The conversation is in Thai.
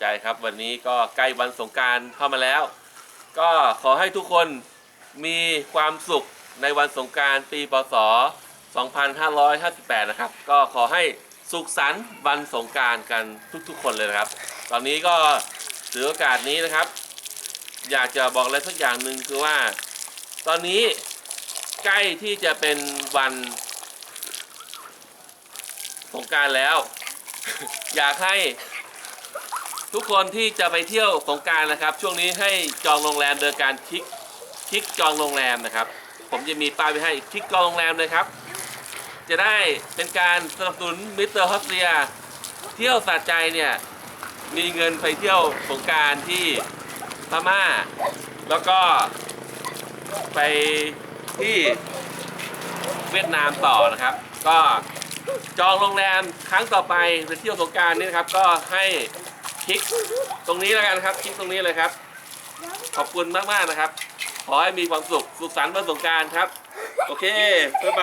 ใจครับ วันนี้ก็ใกล้วันสงการเข้ามาแล้ว ก็ขอให้ทุกคนมีความสุขในวันสงการปีพศ 2558 นะครับ ก็ขอให้สุขสันต์วันสงการกันทุกๆ คนเลยนะครับ ตอนนี้ก็ถือโอกาสนี้นะครับ อยากจะบอกอะไรสักอย่างหนึ่งคือว่า ตอนนี้ใกล้ที่จะเป็นวันสงการแล้ว อยากให้ ทุกคนที่จะไปเที่ยวสงการนะครับ ช่วงนี้ให้จองโรงแรมโดยการคลิกคลิกจองโรงแรมนะครับ ผมจะมีป้ายไว้ให้คลิกจองโรงแรมเลยครับ จะได้เป็นการสนับสนุนมิสเตอร์ฮอสเซียเที่ยวสะใจเนี่ยมีเงินไปเที่ยวสงการที่พม่า แล้วก็ไปที่เวียดนามต่อนะครับ ก็จองโรงแรมครั้งต่อไปไปเที่ยวสงการนี่นะครับ ก็ให้ คลิกตรงนี้แล้วกันครับคลิกตรงนี้เลยครับ ขอบคุณมากๆนะครับ ขอให้มีความสุขสุขสันต์วันสงกรารครับ โอเคบ๊ายบ